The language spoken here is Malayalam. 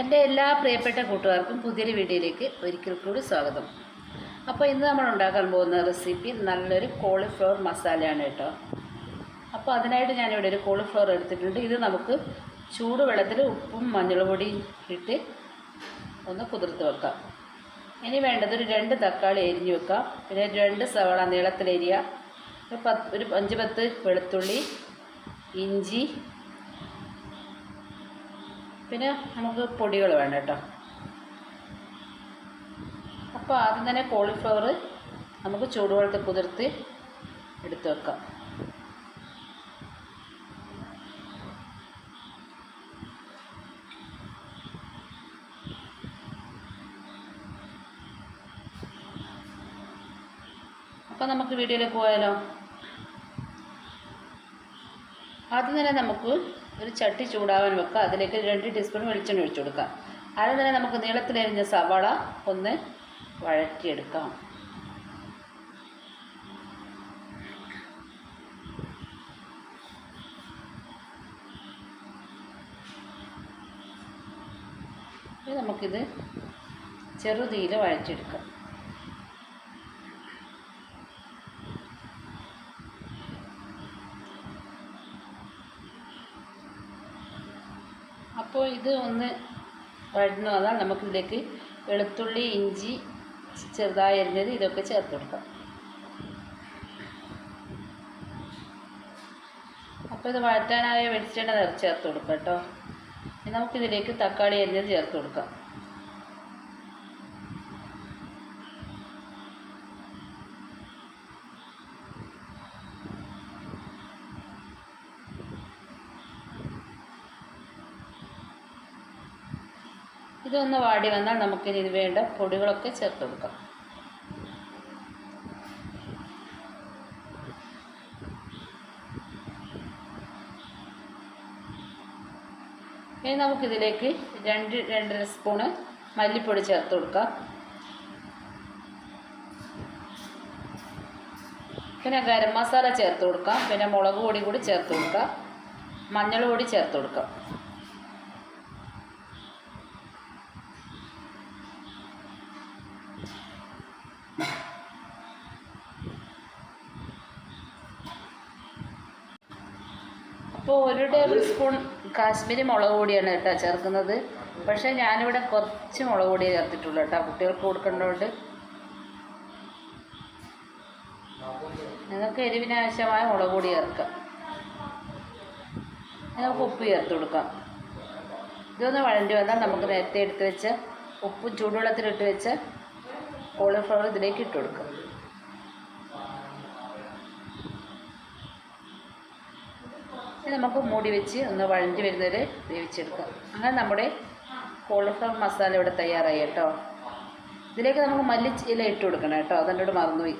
എന്റെ എല്ലാ പ്രിയപ്പെട്ട കൂട്ടുകാർക്കും പുതിയൊരു വീഡിയോയിലേക്ക് ഒരിക്കൽ കൂടി സ്വാഗതം. അപ്പോൾ ഇന്ന് നമ്മൾ ഉണ്ടാക്കാൻ പോകുന്ന റെസിപ്പി നല്ലൊരു കോളിഫ്ലവർ മസാലയാണ് കേട്ടോ. അപ്പോൾ അതിനായിട്ട് ഞാനിവിടെ ഒരു കോളിഫ്ലവർ എടുത്തിട്ടുണ്ട്. ഇത് നമുക്ക് ചൂടുവെള്ളത്തിൽ ഉപ്പും മഞ്ഞൾപൊടിയും ഇട്ട് ഒന്ന് കുതിർത്ത് വെക്കാം. ഇനി വേണ്ടത് ഒരു രണ്ട് തക്കാളി എരിഞ്ഞ് വെക്കാം. പിന്നെ രണ്ട് സവാള നീളത്തിലരിയ ഒരു പത്ത് ഒരു അഞ്ച് പത്ത് വെളുത്തുള്ളി ഇഞ്ചി പിന്നെ നമുക്ക് പൊടികൾ വേണം കേട്ടോ. അപ്പോൾ ആദ്യം തന്നെ കോളിഫ്ലവർ നമുക്ക് ചൂടുവെള്ളത്തിൽ കുതിർത്ത് എടുത്തു വെക്കാം. അപ്പോൾ നമുക്ക് വീഡിയോയിലേക്ക് പോയാലോ? ആദ്യം തന്നെ നമുക്ക് ഒരു ചട്ടി ചൂടാവാൻ വെക്കുക അതിലേക്ക് രണ്ട് ടീസ്പൂൺ വെളിച്ചെണ്ണ ഒഴിച്ചു കൊടുക്കുക ആദ്യം തന്നെ നമുക്ക് നീളത്തിലരിഞ്ഞ സവാള ഒന്ന് വഴറ്റിയെടുക്കാം. നമുക്കിത് ചെറുതീയിൽ വഴറ്റിയെടുക്കാം. അപ്പോൾ ഇത് ഒന്ന് വഴന്നു വന്നാൽ നമുക്കിതിലേക്ക് വെളുത്തുള്ളി ഇഞ്ചി ചെറുതായി അരിഞ്ഞത് ഇതൊക്കെ ചേർത്ത് കൊടുക്കാം. അപ്പോൾ ഇത് വഴറ്റാനായ വെളിച്ചെണ്ണ ചേർത്ത് കൊടുക്കാം കേട്ടോ. നമുക്കിതിലേക്ക് തക്കാളി അരിഞ്ഞത് ചേർത്ത് കൊടുക്കാം. ഇതൊന്ന് വാടി വന്നാൽ നമുക്ക് ഇത് വേണ്ട പൊടികളൊക്കെ ചേർത്ത് കൊടുക്കാം. ഇനി നമുക്കിതിലേക്ക് രണ്ട് രണ്ടര സ്പൂണ് മല്ലിപ്പൊടി ചേർത്ത് കൊടുക്കാം. പിന്നെ ഗരം മസാല ചേർത്ത് കൊടുക്കാം. പിന്നെ മുളക് പൊടി കൂടി ചേർത്ത് കൊടുക്കാം. മഞ്ഞൾ പൊടി ചേർത്ത് കൊടുക്കാം. അപ്പോൾ ഒരു ടേബിൾ സ്പൂൺ കാശ്മീരി മുളക് പൊടിയാണ് കേട്ടോ ചേർക്കുന്നത്. പക്ഷേ ഞാനിവിടെ കുറച്ച് മുളക് പൊടിയേ ചേർത്തിട്ടുള്ളൂ കേട്ടോ. കുട്ടികൾക്ക് കൊടുക്കേണ്ടതുകൊണ്ട് നിങ്ങൾക്ക് എരിവിന് ആവശ്യമായ മുളക് പൊടി ചേർക്കാം. നമുക്ക് ഉപ്പ് ചേർത്ത് കൊടുക്കാം. ഇതൊന്ന് വഴണ്ടി വന്നാൽ നമുക്ക് നേരത്തെ എടുത്ത് വെച്ച് ഉപ്പും ചൂടുവെള്ളത്തിലിട്ട് വെച്ച് കോളിഫ്ലവർ ഇതിലേക്ക് ഇട്ട് കൊടുക്കാം. നമുക്ക് മൂടി വെച്ച് ഒന്ന് വഴഞ്ഞ് വരുന്നവരെ വേവിച്ചെടുക്കാം. അങ്ങനെ നമ്മുടെ കോളിഫ്ലവർ മസാല ഇവിടെ തയ്യാറായി കേട്ടോ. ഇതിലേക്ക് നമുക്ക് മല്ലി ഇല ഇട്ട് കൊടുക്കണം കേട്ടോ. അതെന്നോട് മറന്നുപോയി.